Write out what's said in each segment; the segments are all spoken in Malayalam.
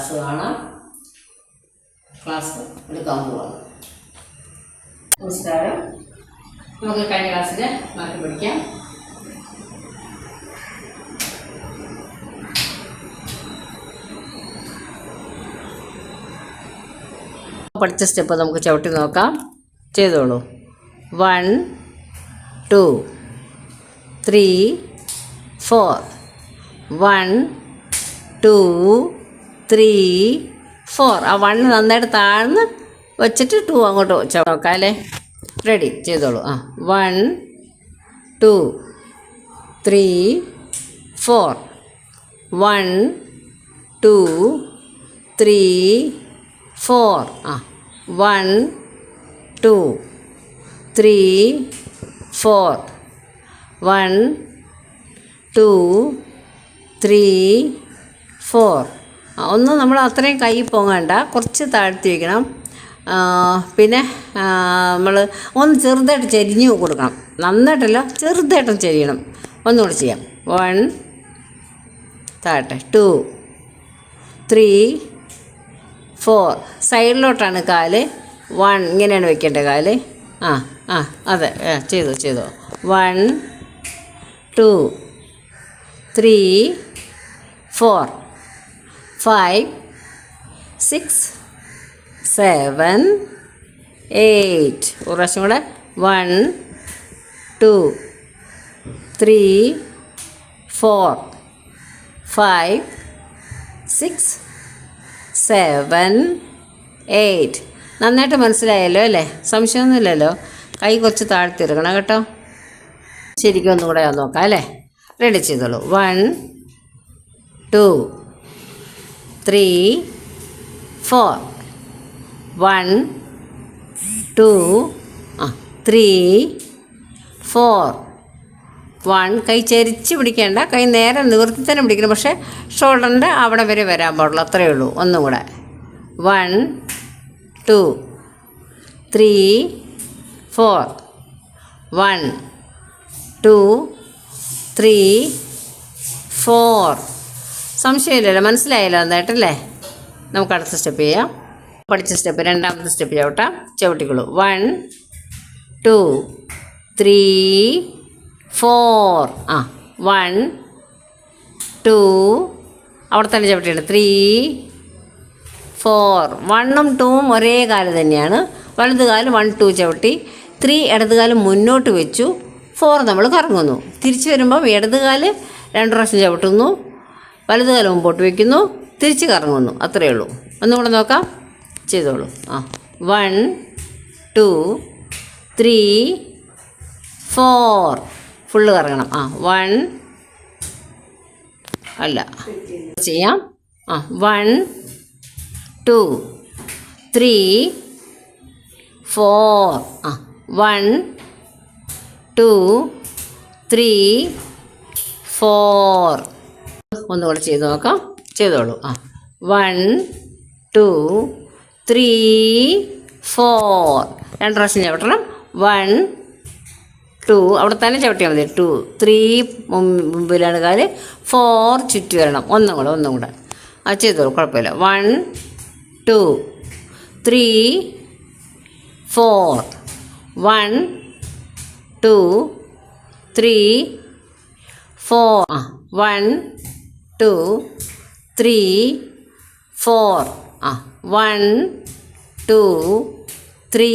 ക്ലാസ് കാണാം ക്ലാസ് എടുക്കാൻ പോവാം. നമസ്കാരം. നമുക്ക് കഴിഞ്ഞ ക്ലാസ്സിൽ മാറ്റി പഠിക്കാം. പഠിച്ച സ്റ്റെപ്പ് നമുക്ക് ചവിട്ടി നോക്കാം. ചെയ്തോളൂ. One two three four one two three four ആ വൺ നന്നായിട്ട് താഴ്ന്ന് വെച്ചിട്ട് ടു അങ്ങോട്ട് നോക്കാം അല്ലേ? റെഡി ചെയ്തോളൂ. ആ. One two three four one two three four ആ. One two three four one two three four ഒന്ന് നമ്മൾ അത്രയും കൈ പൊങ്ങണ്ട. കുറച്ച് താഴ്ത്തി വയ്ക്കണം പിന്നെ നമ്മൾ ഒന്ന് ചെറുതായിട്ട് ചെരിഞ്ഞ് കൊടുക്കണം. നന്നായിട്ടല്ല ചെറുതായിട്ടും ചെരിയണം. ഒന്നുകൂടി ചെയ്യാം. വൺ താഴട്ടെ. ടു ത്രീ ഫോർ സൈഡിലോട്ടാണ് കാൽ. വൺ ഇങ്ങനെയാണ് വെക്കേണ്ടത് കാൽ. ആ ആ അതെ ചെയ്തു ചെയ്തു. One two three four five six seven eight ഒരു പ്രാവശ്യം കൂടെ. One two three four five six seven eight നന്നായിട്ട് മനസ്സിലായല്ലോ അല്ലേ? സംശയമൊന്നുമില്ലല്ലോ? കൈ കുറച്ച് താഴ്ത്തിയെടുക്കണം കേട്ടോ. ശരിക്കും ഒന്നും കൂടെ നോക്കാം അല്ലേ? റെഡി ചെയ്തോളൂ. One two three four one two ആ ത്രീ ഫോർ വൺ കൈ ചരിച്ച് പിടിക്കേണ്ട കൈ നേരെ നിവർത്തി തന്നെ പിടിക്കണം. പക്ഷേ ഷോൾഡറിന്റെ അവിടെ വരെ വരാൻ പാടുള്ളൂ. അത്രയേ ഉള്ളൂ. ഒന്നും കൂടെ. One two three four one two three four സംശയമില്ലല്ലോ മനസ്സിലായല്ലോ നന്നായിട്ടല്ലേ നമുക്ക് അടുത്ത സ്റ്റെപ്പ് ചെയ്യാം. പഠിച്ച സ്റ്റെപ്പ് രണ്ടാമത്തെ സ്റ്റെപ്പ് ചവിട്ടാം ചവിട്ടിക്കൊള്ളൂ. വൺ ടു ത്രീ ഫോർ ആ വൺ ടു അവിടെ തന്നെ ചവിട്ടിയാണ് ത്രീ ഫോർ വണ്ണും ടൂവും ഒരേ കാൽ തന്നെയാണ്. വലത് കാൽ വൺ ടു ചവിട്ടി. ത്രീ ഇടത് കാൽ മുന്നോട്ട് വെച്ചു. ഫോർ നമ്മൾ കറങ്ങുന്നു. തിരിച്ചു വരുമ്പം ഇടത് കാൽ രണ്ട് പ്രാവശ്യം ചവിട്ടുന്നു. വലത് കാൽ മുമ്പോട്ട് വയ്ക്കുന്നു. തിരിച്ച് കറങ്ങുന്നു അത്രയേ ഉള്ളൂ. ഒന്നും കൂടെ നോക്കാം. ചെയ്തോളൂ. ആ. One two three four full കറങ്ങണം. ആ. വൺ അല്ല. ചെയ്യാം. ആ. വൺ ടു ത്രീ ഫോർ ആ. വൺ ടു ത്രീ ഫോർ ഒന്നുകൂടെ ചെയ്ത് നോക്കാം. ചെയ്തോളൂ. ആ. വൺ ടു ത്രീ ഫോർ രണ്ട് പ്രാവശ്യം ചവിട്ടണം. വൺ ടു അവിടെ തന്നെ ചവിട്ടിയാൽ മതി. ടു ത്രീ മുമ്പിലാണ് കാൽ. ഫോർ ചുറ്റി വരണം. ഒന്നും കൂടെ ഒന്നും കൂടെ. അത് ചെയ്തോളൂ. കുഴപ്പമില്ല. One two three four one two three four ആ. One two three four. ആ one two three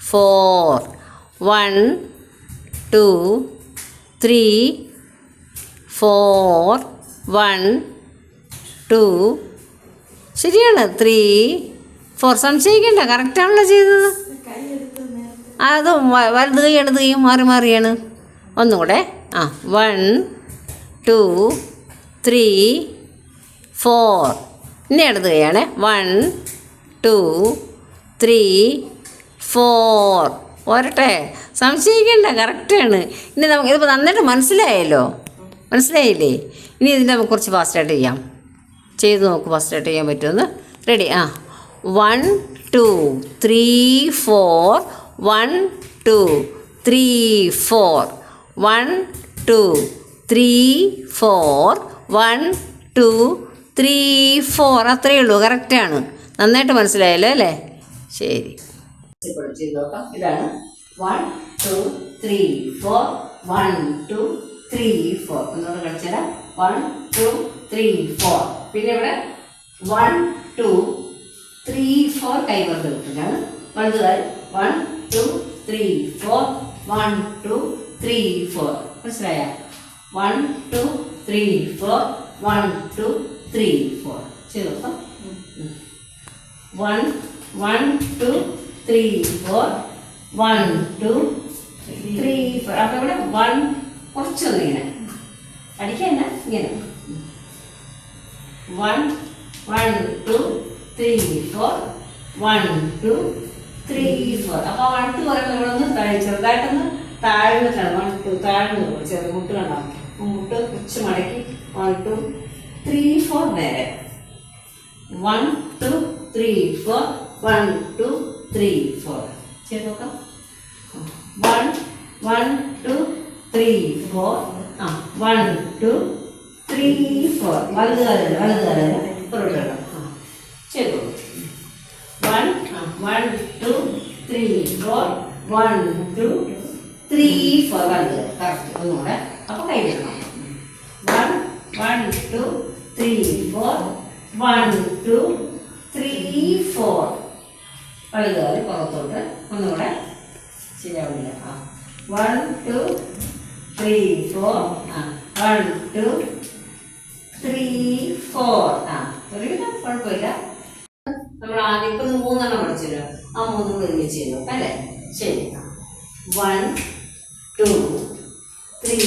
four. One two three four. One two. ശരിയാണ്. Three four. സംശയിക്കണ്ട. കറക്റ്റാണല്ലോ ചെയ്തത്. അത് വലുത് കൈ ഇടത് കൈ മാറി മാറിയാണ്. ഒന്നുകൂടെ. ആ വൺ ടു ത്രീ ഫോർ ഇനി എഴുതുകയാണ് കൈയാണ് വൺ ടു ത്രീ ഫോർ പോരട്ടെ സംശയിക്കണ്ട കറക്റ്റാണ് ഇനി നമുക്ക് ഇതിപ്പോൾ നന്നായിട്ട് മനസ്സിലായല്ലോ. മനസ്സിലായില്ലേ? ഇനി ഇതിന്റെ നമുക്ക് കുറച്ച് ഫാസ്റ്റായിട്ട് ചെയ്യാം. ചെയ്ത് നോക്ക് ഫാസ്റ്റായിട്ട് ചെയ്യാൻ പറ്റുമെന്ന്. റെഡി ആ. One two three four one two three four one two three four one two three four അത്രയേ ഉള്ളൂ. കറക്റ്റാണ് നന്നായിട്ട് മനസ്സിലായല്ലോ അല്ലേ? ശരി. പിന്നെ ഇവിടെ വൺ ടു ത്രീ ഫോർ കൈവർക്ക് കിട്ടുന്നതാണ് വലുതായി one two three four one two three four മനസ്സിലായ? One two three four one two three four ചെയ്ത് one one two three four one two three four അപ്പം ഇവിടെ വൺ കുറച്ചൊന്ന് ഇങ്ങനെ. അടിക്കണ്ട ഇങ്ങനെ. One one two three four one two three four അപ്പോൾ വൺ ടു പറയുമ്പോൾ നമ്മളൊന്ന് ചെറുതായിട്ടൊന്ന് താഴ്ന്നിട്ടാണ് വൺ ടു താഴ്ന്നു. ചെറു കണ്ടാൽ ഉച്ച മടക്കി. വൺ ടു ത്രീ ഫോർ നേരെ. One two three four one two three four ചെയ്ത് നോക്കാം. One one two three four ആ വൺ ടു ത്രീ ഫോർ വലത് കാലം വലത് കാലം പുറകോട്ട് ചെയ്ത് ആ ചെയ്തു one one two three four one two three four വലത് കറക്റ്റ് ഒന്നുകൂടെ. അപ്പോൾ കൈ വേണം one two three four one two three four വലുതായി പുറത്തോട്ട്. ഒന്നുകൂടെ ശരിയാവില്ല. ആ. വൺ ടു ത്രീ ഫോർ ആ. വൺ ടു ത്രീ ഫോർ ആ. തുടങ്ങിയില്ല കുഴപ്പമില്ല. നമ്മൾ ആദ്യം ഇപ്പം മൂന്നെണ്ണം പഠിച്ചല്ലോ. ആ മൂന്നും ഒരുമിച്ച് ചെയ്തു അല്ലേ? ശരി. One two three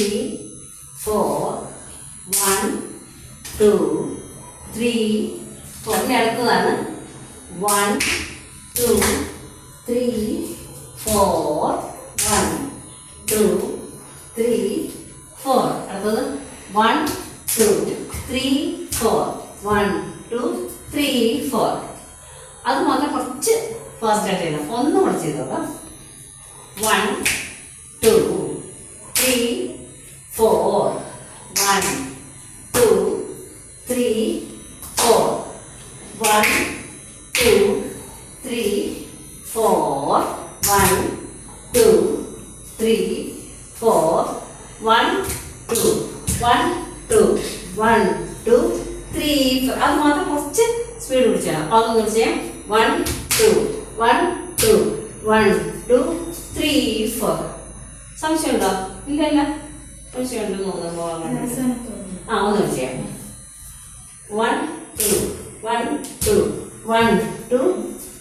four one two three four ഇനി അടുത്തതാണ്. One two three four one two three four അടുത്തത്. One two three four one two three four അത് മാത്രം കുറച്ച് ഫാസ്റ്റായിട്ട് ചെയ്യണം ഒന്നും കൂടെ ചെയ്തോളാം one two three four one two three four one two three four one two three four one two one two one two three four അത് മാത്രം കുറച്ച് സ്പീഡ് പിടിച്ചാൽ അതൊന്ന് ചെയ്യാം? One two one two one two three four സംശയമുണ്ടോ? ഇല്ല ഇല്ല സംശയമുണ്ടെന്ന് തോന്നുന്നു. പോകാൻ ആ ഒന്ന് ചെയ്യാം? One two one two one two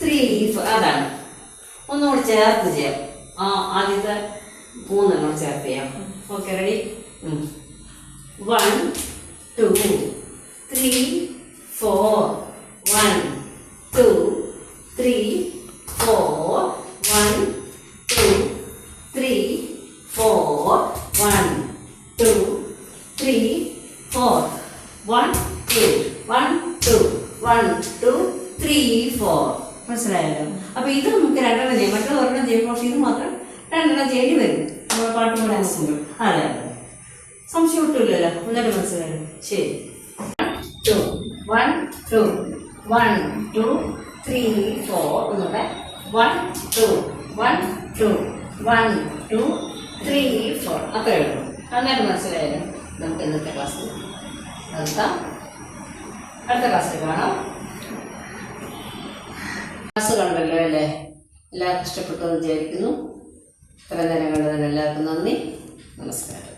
three four അതാണ്. ഒന്നുകൂടി ചേർത്ത് ചെയ്യാം. ആ ആദ്യത്തെ മൂന്നെണ്ണം ചേർത്ത് ചെയ്യാം. Okay ready one two three four one two three four one two three four one two three four one two one two one two three four മനസ്സിലായല്ലോ? അപ്പൊ ഇത് നമുക്ക് രണ്ടെണ്ണം ചെയ്യാം. മറ്റുള്ള ഒരെണ്ണം ചെയ്യുമ്പോൾ പക്ഷേ ഇത് മാത്രം രണ്ടെണ്ണം ചെയ്യേണ്ടി വരും. നമ്മൾ പാട്ട് നോക്കുമ്പോൾ അതെ അതെ. സംശയം ഒട്ടുമില്ലല്ലോ. എന്നിട്ട് മനസ്സിലായല്ലോ ശരി. Two one two one two three four one two one two one two three four അത്രേ ഉള്ളൂ. നന്നായിട്ട് മനസ്സിലായാലും നമുക്ക് ഇന്നത്തെ ക്ലാസ്സിൽ നിർത്താം. അടുത്ത ക്ലാസ്സിൽ കാണാം. ക്ലാസ് കണ്ടല്ലോ അല്ലേ? എല്ലാവർക്കും ഇഷ്ടപ്പെട്ടു എന്ന് വിചാരിക്കുന്നു. ഇത്ര നേരം കണ്ടതിന് എല്ലാവർക്കും നന്ദി. നമസ്കാരം.